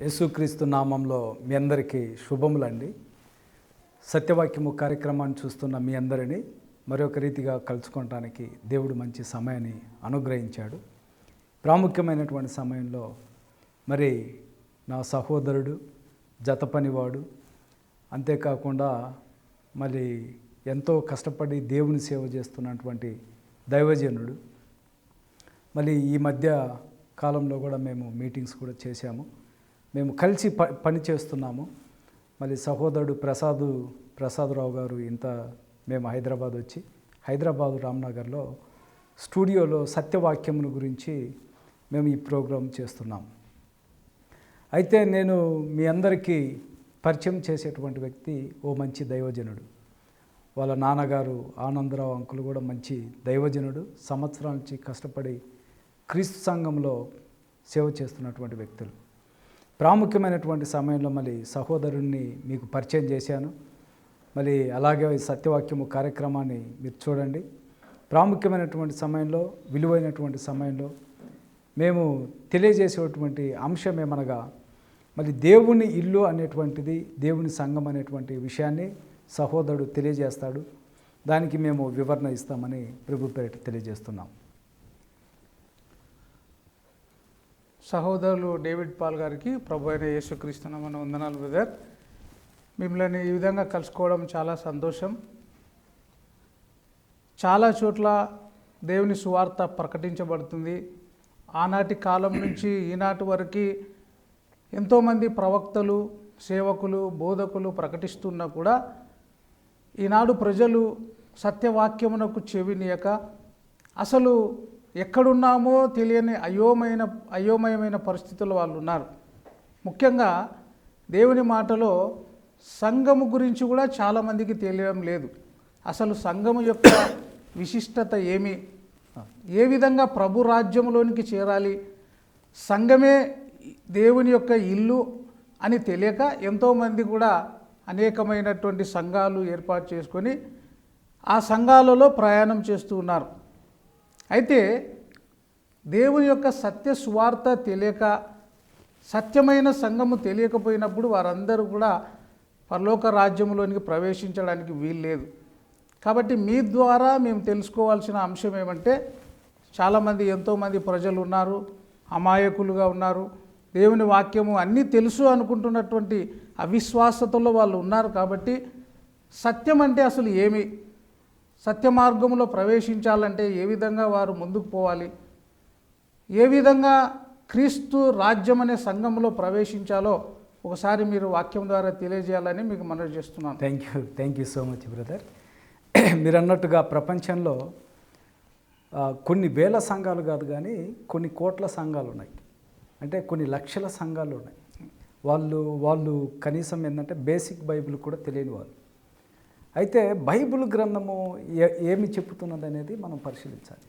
యేసుక్రీస్తు నామంలో మీ అందరికీ శుభములండి. సత్యవాక్యము కార్యక్రమాన్ని చూస్తున్న మీ అందరినీ మరొక రీతిగా కలుసుకోవటానికి దేవుడు మంచి సమయాన్ని అనుగ్రహించాడు. ప్రాముఖ్యమైనటువంటి సమయంలో మరి నా సహోదరుడు జత పనివాడు అంతేకాకుండా మరి ఎంతో కష్టపడి దేవుని సేవ చేస్తున్నటువంటి దైవజనుడు. మళ్ళీ ఈ మధ్య కాలంలో కూడా మేము మీటింగ్స్ కూడా చేశాము. మేము కలిసి ప పని చేస్తున్నాము. మళ్ళీ సహోదరుడు ప్రసాదు ప్రసాదరావు గారు ఇంత మేము హైదరాబాద్ వచ్చి హైదరాబాదు రామ్నగర్లో స్టూడియోలో సత్యవాక్యమును గురించి మేము ఈ ప్రోగ్రాం చేస్తున్నాం. అయితే నేను మీ అందరికీ పరిచయం చేసేటువంటి వ్యక్తి ఓ మంచి దైవజనుడు. వాళ్ళ నాన్నగారు ఆనందరావు అంకులు కూడా మంచి దైవజనుడు. సంవత్సరాల నుంచి కష్టపడి క్రీస్తు సంఘంలో సేవ చేస్తున్నటువంటి వ్యక్తులు. ప్రాముఖ్యమైనటువంటి సమయంలో మళ్ళీ సహోదరుణ్ణి మీకు పరిచయం చేశాను. మళ్ళీ అలాగే సత్యవాక్యము కార్యక్రమాన్ని మీరు చూడండి. ప్రాముఖ్యమైనటువంటి సమయంలో విలువైనటువంటి సమయంలో మేము తెలియజేసేటువంటి అంశం ఏమనగా మరి దేవుని ఇల్లు అనేటువంటిది దేవుని సంఘం అనేటువంటి విషయాన్ని సహోదరుడు తెలియజేస్తాడు. దానికి మేము వివరణ ఇస్తామని ప్రభు పేరిట తెలియజేస్తున్నాం. సహోదరులు డేవిడ్ పాల్ గారికి ప్రభు అయిన యేసుక్రీస్తున్న వందనాలు బ్రదర్. మిమ్మల్ని ఈ విధంగా కలుసుకోవడం చాలా సంతోషం. చాలా చోట్ల దేవుని సువార్త ప్రకటించబడుతుంది. ఆనాటి కాలం నుంచి ఈనాటి వరకు ఎంతోమంది ప్రవక్తలు సేవకులు బోధకులు ప్రకటిస్తున్నా కూడా ఈనాడు ప్రజలు సత్యవాక్యమునకు చెవినీయక అసలు ఎక్కడున్నామో తెలియని అయోమయమైన అయోమయమైన పరిస్థితుల్లో వాళ్ళు ఉన్నారు. ముఖ్యంగా దేవుని మాటలో సంఘము గురించి కూడా చాలామందికి తెలియడం లేదు. అసలు సంఘము యొక్క విశిష్టత ఏమి? ఏ విధంగా ప్రభు రాజ్యంలోనికి చేరాలి? సంఘమే దేవుని యొక్క ఇల్లు అని తెలియక ఎంతోమంది కూడా అనేకమైనటువంటి సంఘాలు ఏర్పాటు చేసుకొని ఆ సంఘాలలో ప్రయాణం చేస్తూ ఉన్నారు. అయితే దేవుని యొక్క సత్య సువార్త తెలియక సత్యమైన సంఘము తెలియకపోయినప్పుడు వారందరూ కూడా పరలోక రాజ్యంలోనికి ప్రవేశించడానికి వీలు లేదు కాబట్టి మీ ద్వారా మేము తెలుసుకోవాల్సిన అంశం ఏమంటే చాలామంది ఎంతోమంది ప్రజలు ఉన్నారు అమాయకులుగా ఉన్నారు. దేవుని వాక్యము అన్నీ తెలుసు అనుకుంటున్నటువంటి అవిశ్వాసతలో వాళ్ళు ఉన్నారు కాబట్టి సత్యం అంటే అసలు ఏమి. సత్య మార్గంలో ప్రవేశించాలంటే ఏ విధంగా వారు ముందుకు పోవాలి? ఏ విధంగా క్రీస్తు రాజ్యం అనే సంఘంలో ప్రవేశించాలో ఒకసారి మీరు వాక్యం ద్వారా తెలియజేయాలని మీకు మనవి చేస్తున్నాను. Thank you thank you so much brother మీరు అన్నట్టుగా ప్రపంచంలో కొన్ని వేల సంఘాలు కాదు కానీ కొన్ని కోట్ల సంఘాలు ఉన్నాయి. అంటే కొన్ని లక్షల సంఘాలు ఉన్నాయి. వాళ్ళు వాళ్ళు కనీసం ఏంటంటే బేసిక్ బైబిల్ కూడా తెలియని వాళ్ళు. అయితే బైబిల్ గ్రంథము ఏ ఏమి చెప్పుతున్నది అనేది మనం పరిశీలించాలి.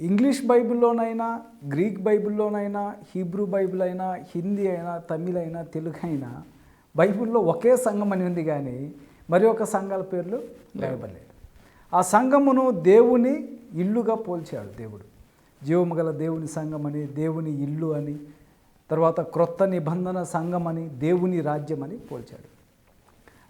ఇంగ్లీష్ బైబిల్లోనైనా గ్రీక్ బైబిల్లోనైనా హీబ్రూ బైబిల్ అయినా హిందీ అయినా తమిళ్ అయినా తెలుగు అయినా బైబిల్లో ఒకే సంఘం అని ఉంది కానీ మరి ఒక సంఘాల పేర్లు లేవబడలేదు ఆ సంఘమును దేవుని ఇల్లుగా పోల్చాడు దేవుడు. జీవము గల దేవుని సంఘం అని దేవుని ఇల్లు అని తర్వాత క్రొత్త నిబంధన సంఘం అని దేవుని రాజ్యం అని పోల్చాడు.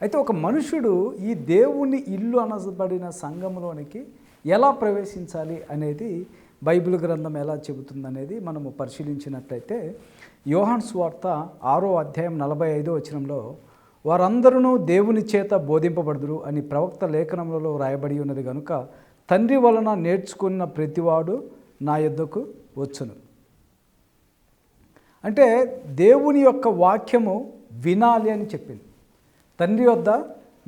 అయితే ఒక మనుషుడు ఈ దేవుని ఇల్లు అనబడిన సంఘంలోనికి ఎలా ప్రవేశించాలి అనేది బైబిల్ గ్రంథం ఎలా చెబుతుందనేది మనము పరిశీలించినట్లయితే యోహాన్ స్వార్త ఆరో అధ్యాయం నలభై ఐదో వచనంలో వారందరూ దేవుని చేత బోధింపబడుదురు అని ప్రవక్త లేఖనములలో రాయబడి ఉన్నది కనుక తండ్రి వలన నేర్చుకున్న ప్రతివాడు నా యొద్దకు వచ్చును. అంటే దేవుని యొక్క వాక్యము వినాలి అని చెప్పింది. తండ్రి వద్ద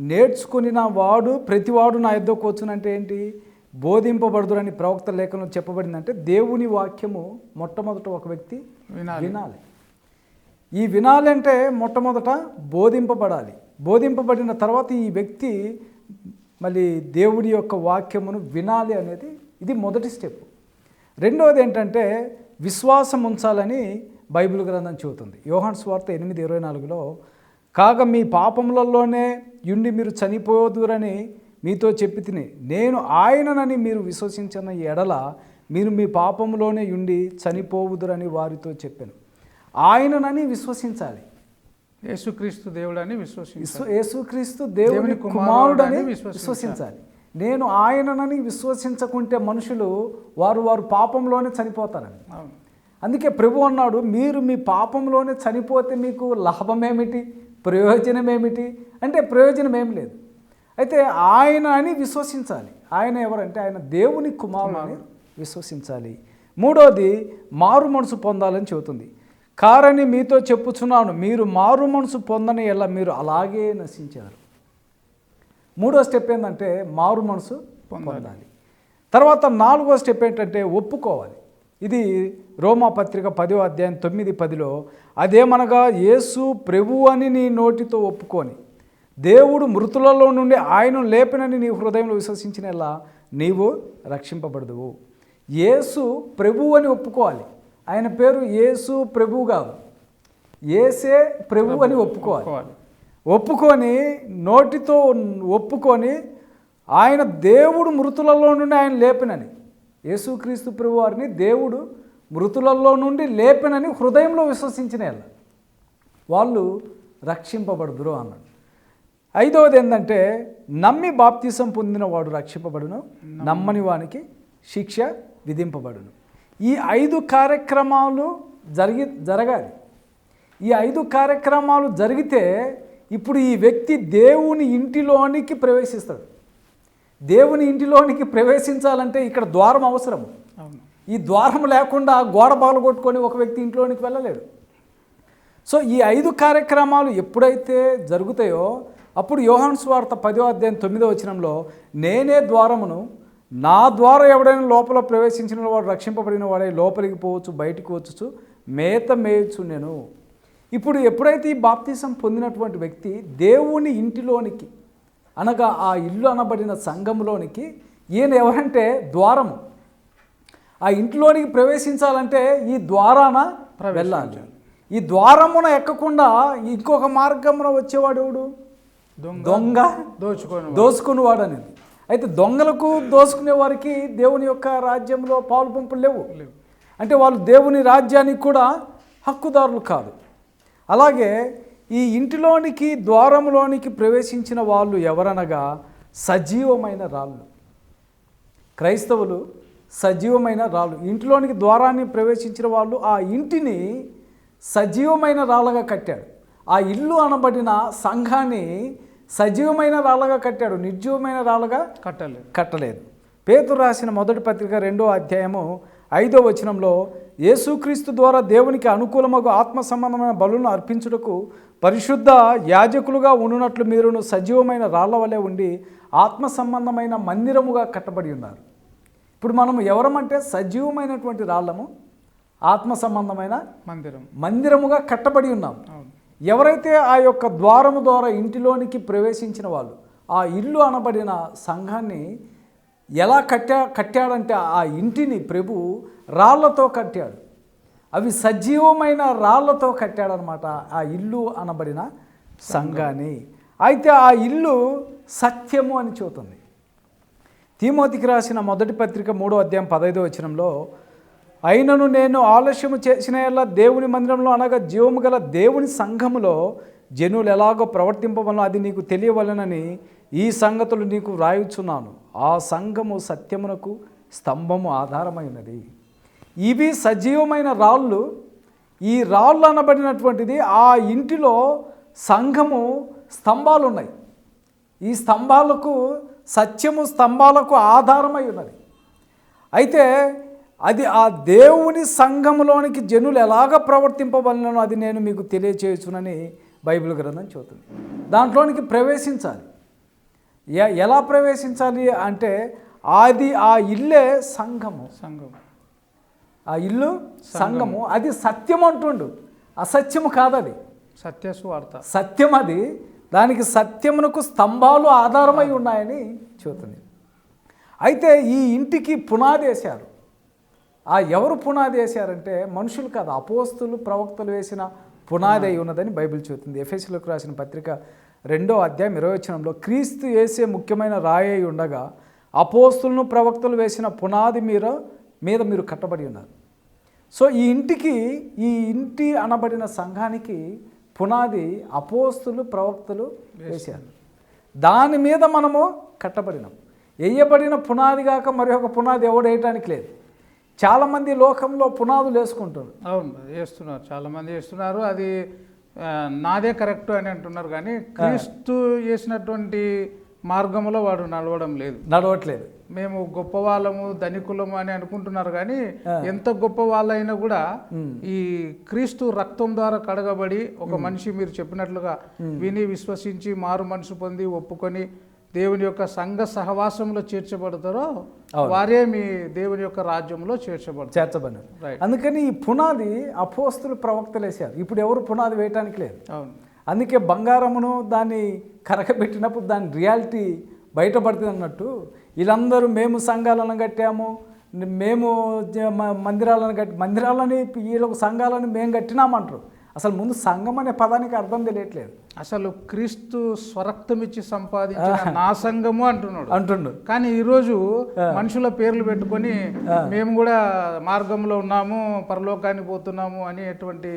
నేర్చుకుని వాడు ప్రతివాడు నా యుద్ధకు వచ్చునంటే ఏంటి? బోధింపబడుదురని ప్రవక్త లేఖనంలో చెప్పబడిందంటే దేవుని వాక్యము మొట్టమొదట ఒక వ్యక్తి వినాలి. వినాలి. ఈ వినాలి అంటే మొట్టమొదట బోధింపబడాలి. బోధింపబడిన తర్వాత ఈ వ్యక్తి మళ్ళీ దేవుడి యొక్క వాక్యమును వినాలి అనేది ఇది మొదటి స్టెప్. రెండవది ఏంటంటే విశ్వాసం ఉంచాలని బైబిల్ గ్రంథం చెబుతుంది. యోహాన్ స్వార్త ఎనిమిది ఇరవై నాలుగులో కాగా మీ పాపములలోనే యుండి మీరు చనిపోదురని మీతో చెప్పి తిని నేను ఆయననని మీరు విశ్వసించిన ఎడల మీరు మీ పాపములోనే యుండి చనిపోవుదురని వారితో చెప్పాను. ఆయననని విశ్వసించాలి. యేసుక్రీస్తు దేవుడని విశ్వసించాలి. విశ్వ యేసుక్రీస్తు దేవుని కుమారుడని విశ్వసించాలి. నేను ఆయననని విశ్వసించకుంటే మనుషులు వారు వారు పాపంలోనే చనిపోతారని. అందుకే ప్రభు అన్నాడు మీరు మీ పాపంలోనే చనిపోతే మీకు లాభమేమిటి? ప్రయోజనం ఏమిటి అంటే ప్రయోజనం ఏం లేదు. అయితే ఆయన అని విశ్వసించాలి. ఆయన ఎవరంటే ఆయన దేవుని కుమారుని విశ్వసించాలి. మూడోది మారు మనసు పొందాలని చెబుతుంది. కారని మీతో చెప్పుచున్నాను. మీరు మారు మనసు పొందని ఎలా మీరు అలాగే నశించారు. మూడో స్టెప్ ఏంటంటే మారు మనసు పొందాలి. తర్వాత నాలుగో స్టెప్ ఏంటంటే ఒప్పుకోవాలి. ఇది రోమా పత్రిక పదో అధ్యాయం తొమ్మిది పదిలో అదేమనగా యేసు ప్రభు అని నీ నోటితో ఒప్పుకొని దేవుడు మృతులలో నుండి ఆయన లేపినని నీ హృదయంలో విశ్వసించినలా నీవు రక్షింపబడదువు. యేసు ప్రభు అని ఒప్పుకోవాలి. ఆయన పేరు యేసు ప్రభు కాదు. ఏసే ప్రభు అని ఒప్పుకోవాలి. ఒప్పుకొని నోటితో ఒప్పుకొని ఆయన దేవుడు మృతులలో నుండి ఆయన లేపినని యేసుక్రీస్తు ప్రభు వారిని దేవుడు మృతులలో నుండి లేపినని హృదయంలో విశ్వసించిన వాళ్ళ. వాళ్ళు రక్షింపబడుదురు అన్నాడు. ఐదవది ఏంటంటే నమ్మి బాప్తిసం పొందిన వాడు రక్షింపబడును నమ్మని వానికి శిక్ష విధింపబడును. ఈ ఐదు కార్యక్రమాలు జరిగి జరగాలి. ఈ ఐదు కార్యక్రమాలు జరిగితే ఇప్పుడు ఈ వ్యక్తి దేవుని ఇంటిలోనికి ప్రవేశిస్తాడు. దేవుని ఇంటిలోనికి ప్రవేశించాలంటే ఇక్కడ ద్వారం అవసరం. ఈ ద్వారం లేకుండా గోడ పగలగొట్టుకొని ఒక వ్యక్తి ఇంట్లోనికి వెళ్ళలేడు. సో ఈ ఐదు కార్యక్రమాలు ఎప్పుడైతే జరుగుతాయో అప్పుడు యోహాన్ స్వార్థ పదో అధ్యాయం తొమ్మిదో వచనంలో నేనే ద్వారమును నా ద్వారా ఎవడైనా లోపల ప్రవేశించిన వాడు రక్షింపబడిన వాడే లోపలికి పోవచ్చు బయటికి వచ్చుచు మేత మేయచ్చు నేను ఇప్పుడు ఎప్పుడైతే ఈ బాప్తీసం పొందినటువంటి వ్యక్తి దేవుని ఇంటిలోనికి అనగా ఆ ఇల్లు అనబడిన సంఘంలోనికి ఈయన ఎవరంటే ద్వారము ఆ ఇంట్లోనికి ప్రవేశించాలంటే ఈ ద్వారాన వెళ్ళాలి. ఈ ద్వారమున ఎక్కకుండా ఇంకొక మార్గమున వచ్చేవాడు ఎవడు? దొంగ. దోచుకొని దోసుకునేవాడు అనేది అయితే దొంగలకు దోసుకునే వారికి దేవుని యొక్క రాజ్యంలో పాలు పంపులు లేవు. లేవు. అంటే వాళ్ళు దేవుని రాజ్యానికి కూడా హక్కుదారులు కాదు. అలాగే ఈ ఇంటిలోనికి ద్వారంలోనికి ప్రవేశించిన వాళ్ళు ఎవరనగా సజీవమైన రాళ్ళు. క్రైస్తవులు సజీవమైన రాళ్ళు. ఇంటిలోనికి ద్వారాన్ని ప్రవేశించిన వాళ్ళు ఆ ఇంటిని సజీవమైన రాళ్ళగా కట్టాడు ఆ ఇల్లు అనబడిన సంఘాన్ని సజీవమైన రాళ్ళగా కట్టాడు. నిర్జీవమైన రాళ్ళగా కట్టలేదు. కట్టలేదు. పేతురు రాసిన మొదటి పత్రిక రెండో అధ్యాయము ఐదో వచనంలో యేసుక్రీస్తు ద్వారా దేవునికి అనుకూలమగు ఆత్మ సంబంధమైన బలులను అర్పించుటకు పరిశుద్ధ యాజకులుగా ఉండునట్లు మీరును సజీవమైన రాళ్ళ వలె ఉండి ఆత్మ సంబంధమైన మందిరముగా కట్టబడి ఉన్నారు. ఇప్పుడు మనం ఎవరమంటే సజీవమైనటువంటి రాళ్ళము ఆత్మ సంబంధమైన మందిరం మందిరముగా కట్టబడి ఉన్నాం ఎవరైతే ఆ యొక్క ద్వారము ద్వారా ఇంటిలోనికి ప్రవేశించిన వాళ్ళు ఆ ఇల్లు అనబడిన సంఘాన్ని ఎలా కట్టా కట్టాడంటే ఆ ఇంటిని ప్రభు రాళ్ళతో కట్టాడు. అవి సజీవమైన రాళ్ళతో కట్టాడనమాట ఆ ఇల్లు అనబడిన సంఘాన్ని. అయితే ఆ ఇల్లు సత్యము అని చూతుంది తీమోతికి రాసిన మొదటి పత్రిక మూడో అధ్యాయం పదైదో వచనంలో అయినను నేను ఆలస్యము చేసిన ఎలా దేవుని మందిరంలో అనగా జీవము గల దేవుని సంఘములో జనులు ఎలాగో ప్రవర్తింపవలనో అది నీకు తెలియవలనని ఈ సంగతులు నీకు వ్రాయుచున్నాను. ఆ సంఘము సత్యమునకు స్తంభము ఆధారమైనది ఇవి సజీవమైన రాళ్ళు. ఈ రాళ్ళు అనబడినటువంటిది ఆ ఇంటిలో సంఘము స్తంభాలు ఉన్నాయి ఈ స్తంభాలకు సత్యము స్తంభాలకు ఆధారమై ఉన్నది. అయితే అది ఆ దేవుని సంఘములోనికి జనులు ఎలాగ ప్రవర్తింపబడినో అది నేను మీకు తెలియచేయచ్చునని బైబిల్ గ్రంథం చెబుతుంది. దాంట్లోనికి ప్రవేశించాలి. ఎలా ప్రవేశించాలి అంటే అది ఆ ఇల్లే సంఘము. సంఘం ఆ ఇల్లు సంఘము. అది సత్యం అంటుండు. అసత్యము కాదది. సత్య సువార్త సత్యం అది. దానికి సత్యమునకు స్తంభాలు ఆధారమై ఉన్నాయని చెబుతుంది. అయితే ఈ ఇంటికి పునాది వేశారు. ఆ ఎవరు పునాది వేశారంటే మనుషులు కాదు అపోస్తులు ప్రవక్తలు వేసిన పునాది అయి ఉన్నదని బైబిల్ చెబుతుంది. ఎఫ్ఎస్లోకి రాసిన పత్రిక రెండో అధ్యాయం ఇరవై వచనంలో క్రీస్తు వేసే ముఖ్యమైన రాయి అయి ఉండగా అపోస్తులను ప్రవక్తలు వేసిన పునాది మీద మీద మీరు కట్టబడి ఉన్నారు. సో ఈ ఇంటికి ఈ ఇంటి అనబడిన సంఘానికి పునాది అపోస్తులు ప్రవక్తలు వేశారు. దాని మీద మనము కట్టబడినాం. వేయబడిన పునాది కాక మరి ఒక పునాది ఎవడు వేయటానికి లేదు. చాలామంది లోకంలో పునాదులు వేసుకుంటారు అవును వేస్తున్నారు. చాలామంది వేస్తున్నారు. అది నాదే కరెక్ట్ అని అంటున్నారు కానీ క్రీస్తు చేసినటువంటి మార్గంలో వాడు నడవడం లేదు. నడవట్లేదు. మేము గొప్ప వాళ్ళము ధనికులము అని అనుకుంటున్నారు కానీ ఎంత గొప్ప వాళ్ళైనా కూడా ఈ క్రీస్తు రక్తం ద్వారా కడగబడి ఒక మనిషి మీరు చెప్పినట్లుగా విని విశ్వసించి మారు మనసు పొంది ఒప్పుకొని దేవుని యొక్క సంఘ సహవాసంలో చేర్చబడతారో వారే మీ దేవుని యొక్క రాజ్యంలో చేర్చబడతారు. చేర్చబడినారు. అందుకని ఈ పునాది అపోస్తులు ప్రవక్తలు వేశారు. ఇప్పుడు ఎవరు పునాది వేయటానికి లేదు. అవును. అందుకే బంగారమును దాన్ని కరగబెట్టినప్పుడు దాని రియాలిటీ బయటపడుతుంది అన్నట్టు వీళ్ళందరూ మేము సంఘాలను కట్టాము మేము మందిరాలను కట్టి మందిరాలని వీళ్ళకు సంఘాలను మేము కట్టినామంటారు. అసలు ముందు సంఘం అనే పదానికి అర్థం తెలియట్లేదు. అసలు క్రీస్తు స్వరక్తం ఇచ్చి సంపాదించిన నా సంఘము అంటున్నాడు. అంటుండు. కానీ ఈరోజు మనుషుల పేర్లు పెట్టుకొని మేము కూడా మార్గంలో ఉన్నాము పరలోకానికి పోతున్నాము అనేటువంటి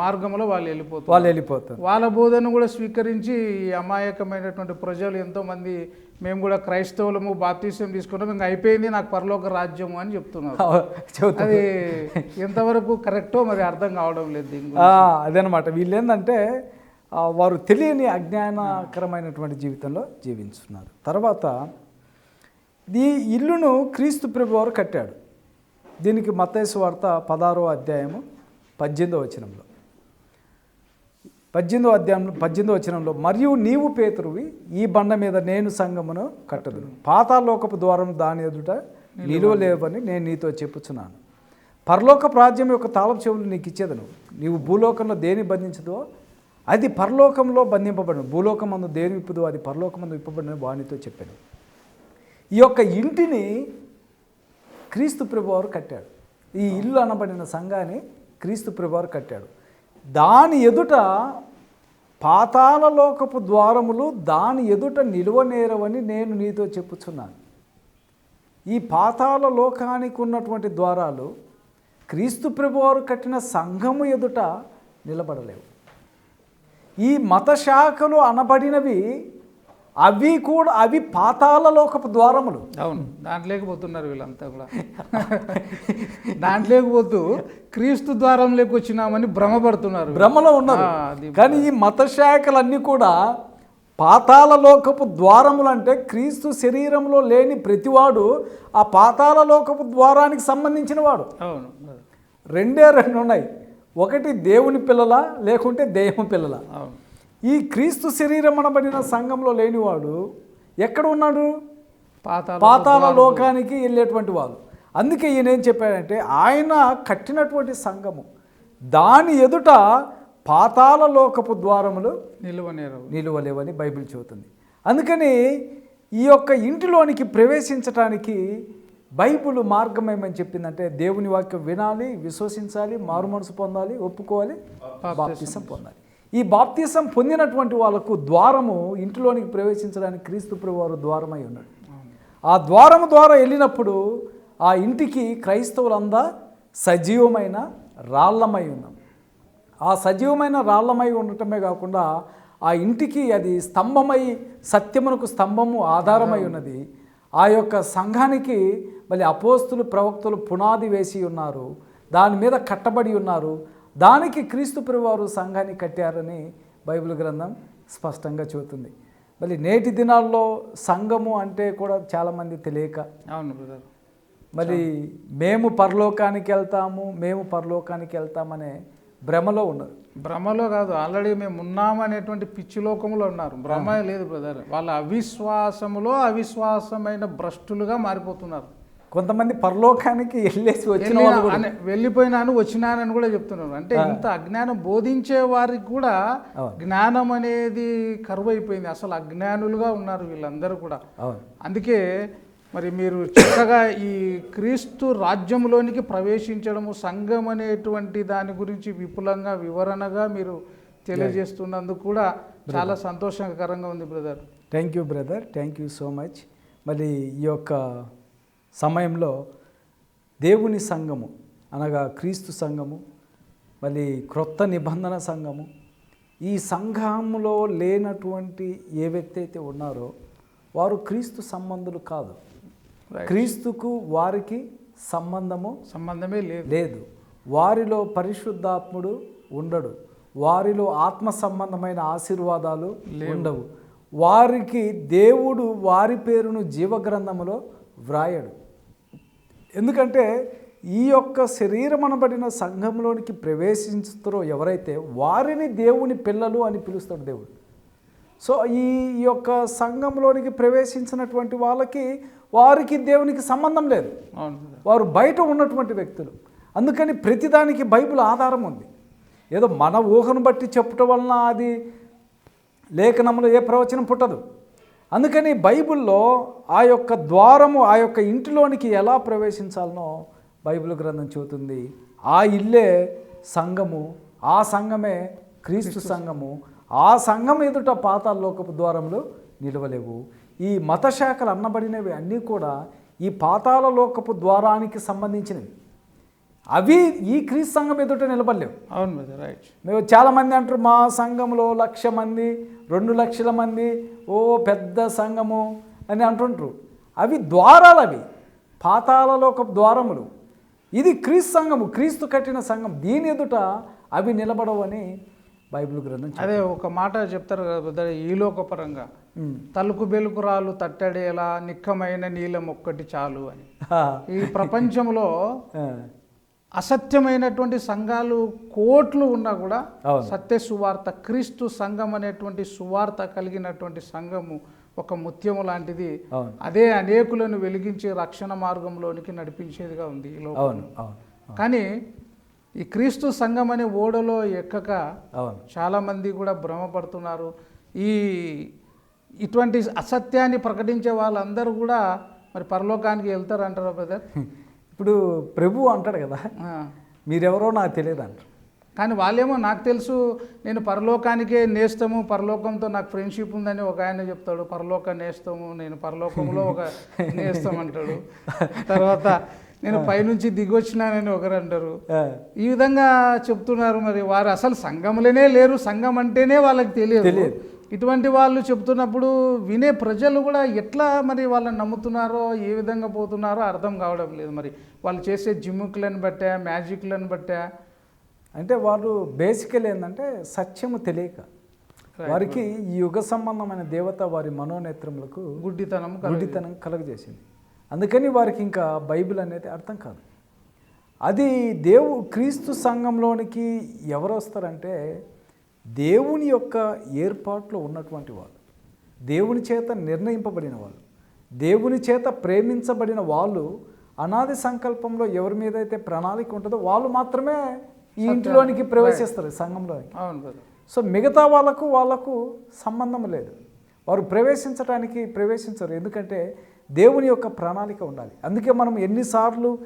మార్గంలో వాళ్ళు వెళ్ళిపోతున్నారు. వాళ్ళు వెళ్ళిపోతారు వాళ్ళ బోధన కూడా స్వీకరించి ఈ అమాయకమైనటువంటి ప్రజలు ఎంతో మంది మేము కూడా క్రైస్తవులము బాప్తీసం తీసుకున్నాం ఇంకా అయిపోయింది నాకు పరలోక రాజ్యము అని చెప్తున్నారు. అది ఎంతవరకు కరెక్టో మరి అర్థం కావడం లేదు అదనమాట. వీళ్ళు ఏంటంటే వారు తెలియని అజ్ఞానకరమైనటువంటి జీవితంలో జీవించున్నారు తర్వాత ఈ ఇల్లును క్రీస్తు ప్రభు వారు కట్టాడు. దీనికి మతేసు వార్త పదారో అధ్యాయము పద్దెనిమిదో వచనంలో. పద్దెనిమిదో అధ్యాయం పద్దెనిమిదో వచనంలో మరియు నీవు పేతురువి ఈ బండ మీద నేను సంగమును కట్టదును. పాతాలోకపు ద్వారం దాని ఎదుట నిలువలేవని నేను నీతో చెప్పుచున్నాను. పరలోక ప్రాజ్యం యొక్క తాళపు చెవులు నీకు ఇచ్చేదను. నీవు భూలోకంలో దేని బంధించదో అది పరలోకంలో బంధింపబడిన భూలోకమందు దేని విప్పుదో? అది పరలోకమందు విప్పబడిన వానితో చెప్పాడు. ఈ యొక్క ఇంటిని క్రీస్తు ప్రభువారు కట్టాడు. ఈ ఇల్లు అనబడిన సంఘాన్ని క్రీస్తు ప్రభువారు కట్టాడు. దాని ఎదుట పాతాళలోకపు ద్వారములు దాని ఎదుట నిలువనేరవని నేను నీతో చెప్పుచున్నాను. ఈ పాతాల లోకానికి ఉన్నటువంటి ద్వారాలు క్రీస్తు ప్రభువారు కట్టిన సంఘము ఎదుట నిలబడలేవు. ఈ మత శాఖలు అనబడినవి అవి కూడా అవి పాతాళ లోకపు ద్వారములు. అవును. దాంట్లోకి పోతున్నారు వీళ్ళంతా కూడా. దాంట్లోకి పోతూ క్రీస్తు ద్వారంలోకి వచ్చినామని భ్రమపడుతున్నారు. భ్రమలో ఉన్నారు. కానీ ఈ మత శాఖలన్నీ కూడా పాతాళ లోకపు ద్వారములు అంటే క్రీస్తు శరీరంలో లేని ప్రతివాడు ఆ పాతాళ లోకపు ద్వారానికి సంబంధించిన వాడు అవును. రెండే రెండు ఉన్నాయి ఒకటి దేవుని పిల్లల లేకుంటే దెయ్యం పిల్లల. ఈ క్రీస్తు శరీరం అనబడిన సంఘంలో లేనివాడు ఎక్కడ ఉన్నాడు? పాతాళ లోకానికి. వెళ్ళేటువంటి వాళ్ళు అందుకే ఈయన ఏం చెప్పాడంటే ఆయన కట్టినటువంటి సంఘము దాని ఎదుట పాతాళ లోకపు ద్వారములు నిలువనేరవు నిలువలేవని బైబిల్ చెబుతుంది. అందుకని ఈ యొక్క ఇంటిలోనికి ప్రవేశించటానికి బైబిల్ మార్గం ఏమని చెప్పిందంటే దేవుని వాక్యం వినాలి విశ్వసించాలి మారు మనసు పొందాలి ఒప్పుకోవాలి బాప్తిసం పొందాలి. ఈ బాప్తిసం పొందినటువంటి వాళ్ళకు ద్వారము ఇంటిలోనికి ప్రవేశించడానికి క్రీస్తు వారు ద్వారమై ఉన్నాడు. ఆ ద్వారము ద్వారా వెళ్ళినప్పుడు ఆ ఇంటికి క్రైస్తవులందా సజీవమైన రాళ్ళమై ఉన్నాం. ఆ సజీవమైన రాళ్ళమై ఉండటమే కాకుండా ఆ ఇంటికి అది స్తంభమై సత్యమునకు స్తంభము ఆధారమై ఉన్నది. ఆ యొక్క సంఘానికి మళ్ళీ అపోస్తులు ప్రవక్తలు పునాది వేసి ఉన్నారు దాని మీద కట్టబడి ఉన్నారు. దానికి క్రీస్తు ప్రభువారు సంఘాన్ని కట్టారని బైబిల్ గ్రంథం స్పష్టంగా చెబుతుంది. మళ్ళీ నేటి దినాల్లో సంఘము అంటే కూడా చాలామంది తెలియక అవును బ్రదర్. మరి మేము పరలోకానికి వెళ్తాము మేము పరలోకానికి వెళ్తామనే భ్రమలో ఉన్నారు. భ్రమలో కాదు ఆల్రెడీ మేము ఉన్నాము అనేటువంటి పిచ్చి లోకంలో ఉన్నారు. భ్రమ లేదు బ్రదర్. వాళ్ళ అవిశ్వాసములో అవిశ్వాసమైన భ్రష్టులుగా మారిపోతున్నారు. కొంతమంది పరలోకానికి వెళ్ళేసి వచ్చిన వాళ్ళు వెళ్ళిపోయినాను వచ్చినానని కూడా చెప్తున్నారు. అంటే ఇంత అజ్ఞానం బోధించే వారికి కూడా. జ్ఞానం అనేది కరువు అయిపోయింది. అసలు అజ్ఞానులుగా ఉన్నారు వీళ్ళందరూ కూడా. అందుకే మరి మీరు చక్కగా ఈ క్రీస్తు రాజ్యంలోనికి ప్రవేశించడము సంఘం అనేటువంటి దాని గురించి విపులంగా వివరణగా మీరు తెలియజేస్తున్నందుకు కూడా చాలా సంతోషకరంగా ఉంది brother. Thank you brother thank you so much మళ్ళీ ఈ యొక్క సమయంలో దేవుని సంఘము అనగా క్రీస్తు సంఘము మళ్ళీ క్రొత్త నిబంధన సంఘము ఈ సంఘంలో లేనటువంటి ఏ వ్యక్తి అయితే ఉన్నారో వారు క్రీస్తు సంబంధులు కాదు. క్రీస్తుకు వారికి సంబంధము సంబంధమే లేదు. లేదు. వారిలో పరిశుద్ధాత్ముడు ఉండడు. వారిలో ఆత్మ సంబంధమైన ఆశీర్వాదాలు ఉండవు. వారికి దేవుడు వారి పేరును జీవగ్రంథములో వ్రాయడు. ఎందుకంటే ఈ యొక్క శరీరం అనబడిన సంఘంలోనికి ప్రవేశించుతారో ఎవరైతే వారిని దేవుని పిల్లలు అని పిలుస్తాడు దేవుడు. సో ఈ యొక్క సంఘంలోనికి ప్రవేశించినటువంటి వాళ్ళకి వారికి దేవునికి సంబంధం లేదు. వారు బయట ఉన్నటువంటి వ్యక్తులు. అందుకని ప్రతిదానికి బైబిల్ ఆధారం ఉంది. ఏదో మన ఊహను బట్టి చెప్పటం వలన అది లేఖనంలో ఏ ప్రవచనం పుట్టదు. అందుకని బైబిల్లో ఆ యొక్క ద్వారము ఆ యొక్క ఇంటిలోనికి ఎలా ప్రవేశించాలనో బైబిల్ గ్రంథం చెబుతుంది. ఆ ఇల్లే సంఘము ఆ సంఘమే క్రీస్తు సంఘము ఆ సంఘం ఎదుట పాతాళలోకపు ద్వారములు నిలవలేవు. ఈ మత శాఖలు అన్నబడినవి అన్నీ కూడా ఈ పాతాళ లోకపు ద్వారానికి సంబంధించినవి. అవి ఈ క్రీస్తు సంఘం ఎదుట నిలబడలేవు. అవును బ్రదర్ రైట్ మేము చాలామంది అంటారు మా సంఘంలో లక్ష మంది రెండు లక్షల మంది ఓ పెద్ద సంఘము అని అంటుంటారు అవి ద్వారాలు అవి. పాతాలలో ఒక ద్వారములు. ఇది క్రీస్తు సంఘము క్రీస్తు కట్టిన సంఘం. దీని ఎదుట అవి నిలబడవని బైబిల్ గ్రంథం. అదే ఒక మాట చెప్తారు కదా లోకపరంగా. తలుకు బెలుకురాలు తట్టడేలా నిక్కమైన నీలం ఒక్కటి చాలు అని. ఈ ప్రపంచంలో అసత్యమైనటువంటి సంఘాలు కోట్లు ఉన్నా కూడా. సత్య సువార్త క్రీస్తు సంఘం అనేటువంటి సువార్త కలిగినటువంటి సంఘము ఒక ముత్యము లాంటిది. అదే అనేకులను వెలిగించి రక్షణ మార్గంలోనికి నడిపించేదిగా ఉంది ఈ లోకం. కానీ ఈ క్రీస్తు సంఘం అనే ఓడలో ఎక్కక చాలామంది కూడా భ్రమపడుతున్నారు. ఈ ఇటువంటి అసత్యాన్ని ప్రకటించే వాళ్ళందరూ కూడా మరి పరలోకానికి వెళ్తారంటారా బ్రదర్? ఇప్పుడు ప్రభు అంటాడు కదా మీరెవరో నాకు తెలియదు అంటారు కానీ వాళ్ళేమో నాకు తెలుసు నేను పరలోకానికే నేస్తము పరలోకంతో నాకు ఫ్రెండ్షిప్ ఉందని ఒక ఆయన చెప్తాడు పరలోక నేస్తము నేను పరలోకంలో ఒక నేస్తం అంటాడు. తర్వాత నేను పైనుంచి దిగొచ్చినానని ఒకరు అంటారు. ఈ విధంగా చెప్తున్నారు మరి వారు అసలు సంఘంలోనే లేరు సంఘం అంటేనే వాళ్ళకి తెలియదు. తెలియదు. ఇటువంటి వాళ్ళు చెప్తున్నప్పుడు వినే ప్రజలు కూడా ఎట్లా మరి వాళ్ళని నమ్ముతున్నారో ఏ విధంగా పోతున్నారో అర్థం కావడం లేదు మరి. వాళ్ళు చేసే జిమ్ముకులను బట్టా మ్యాజిక్లను బట్టా. అంటే వాళ్ళు బేసికల్ ఏంటంటే సత్యము తెలియక. వారికి ఈ యుగ సంబంధమైన దేవత వారి మనోనేత్రములకు గుడ్డితనం గుడితనం కలుగజేసింది. అందుకని వారికి ఇంకా బైబిల్ అనేది అర్థం కాదు. అది దేవు క్రీస్తు సంఘంలోనికి ఎవరు వస్తారంటే దేవుని యొక్క ఏర్పాట్లో ఉన్నటువంటి వాళ్ళు దేవుని చేత నిర్ణయింపబడిన వాళ్ళు దేవుని చేత ప్రేమించబడిన వాళ్ళు అనాది సంకల్పంలో ఎవరి మీద అయితే ప్రణాళిక ఉంటుందో వాళ్ళు మాత్రమే ఈ ఇంటిలోనికి ప్రవేశిస్తారు సంఘంలోనికి బ్రదర్. సో మిగతా వాళ్ళకు వాళ్ళకు సంబంధం లేదు. వారు ప్రవేశించడానికి ప్రవేశించరు. ఎందుకంటే దేవుని యొక్క ప్రణాళిక ఉండాలి. అందుకే మనం ఎన్నిసార్లు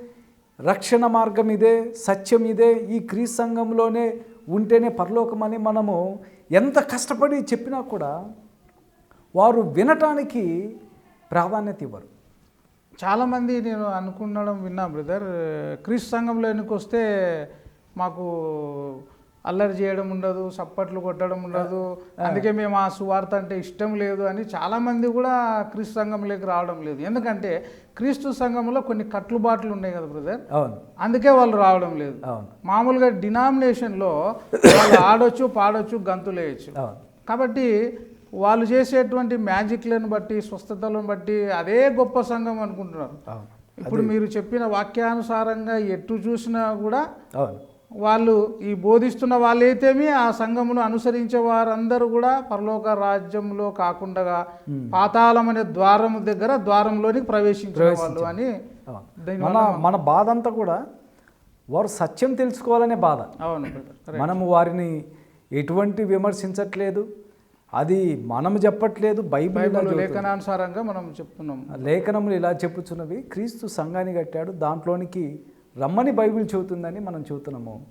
రక్షణ మార్గం ఇదే సత్యం ఇదే ఈ క్రీస్తు సంఘంలోనే ఉంటేనే పరలోకమని అని మనము ఎంత కష్టపడి చెప్పినా కూడా వారు వినటానికి ప్రాధాన్యత ఇవ్వరు. చాలామంది నేను అనుకున్నడం విన్నా బ్రదర్. క్రీస్తు సంఘంలోనికి వస్తే మాకు అల్లరి చేయడం ఉండదు చప్పట్లు కొట్టడం ఉండదు. అందుకే మేము ఆ సువార్త అంటే ఇష్టం లేదు అని చాలామంది కూడా క్రీస్తు సంఘంలోకి రావడం లేదు. ఎందుకంటే క్రీస్తు సంఘంలో కొన్ని కట్టుబాట్లు ఉన్నాయి కదా బ్రదర్? అవును. అందుకే వాళ్ళు రావడం లేదు. అవును. మామూలుగా డినామినేషన్లో వాళ్ళు ఆడొచ్చు పాడొచ్చు గంతులు వేయచ్చు. అవును. కాబట్టి వాళ్ళు చేసేటువంటి మ్యాజిక్లను బట్టి స్వస్థతలను బట్టి అదే గొప్ప సంఘం అనుకుంటున్నారు. అవును. ఇప్పుడు మీరు చెప్పిన వాక్యానుసారంగా ఎటు చూసినా కూడా అవును. వాళ్ళు ఈ బోధిస్తున్న వాళ్ళైతేమి ఆ సంఘమును అనుసరించే వారందరూ కూడా పరలోక రాజ్యంలో కాకుండా పాతాళం అనే ద్వారం దగ్గర ద్వారంలోనికి ప్రవేశించిన వాళ్ళు అని మన మన బాధ అంతా కూడా వారు సత్యం తెలుసుకోవాలనే బాధ. అవును మనము వారిని ఎటువంటి విమర్శించట్లేదు. అది మనం చెప్పట్లేదు బైబిల్. లేఖనానుసారంగా మనం చెప్తున్నాం. లేఖనములు ఇలా చెప్పుచున్నవి క్రీస్తు సంఘాన్ని కట్టాడు దాంట్లోనికి రమ్మని బైబిల్ చెబుతుందని మనం చెబుతున్నాము.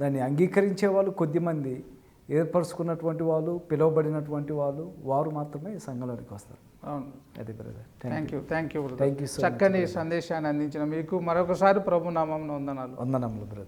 దాన్ని అంగీకరించే వాళ్ళు కొద్దిమంది ఏర్పరచుకున్నటువంటి వాళ్ళు పిలువబడినటువంటి వాళ్ళు వారు మాత్రమే ఈ సంఘంలోనికి వస్తారు. అవును. అది brother thank you thank you so much, చక్కని సందేశాన్ని అందించిన మీకు. మరొకసారి ప్రభు నామం వందనాలు. వందనములు బ్రదర్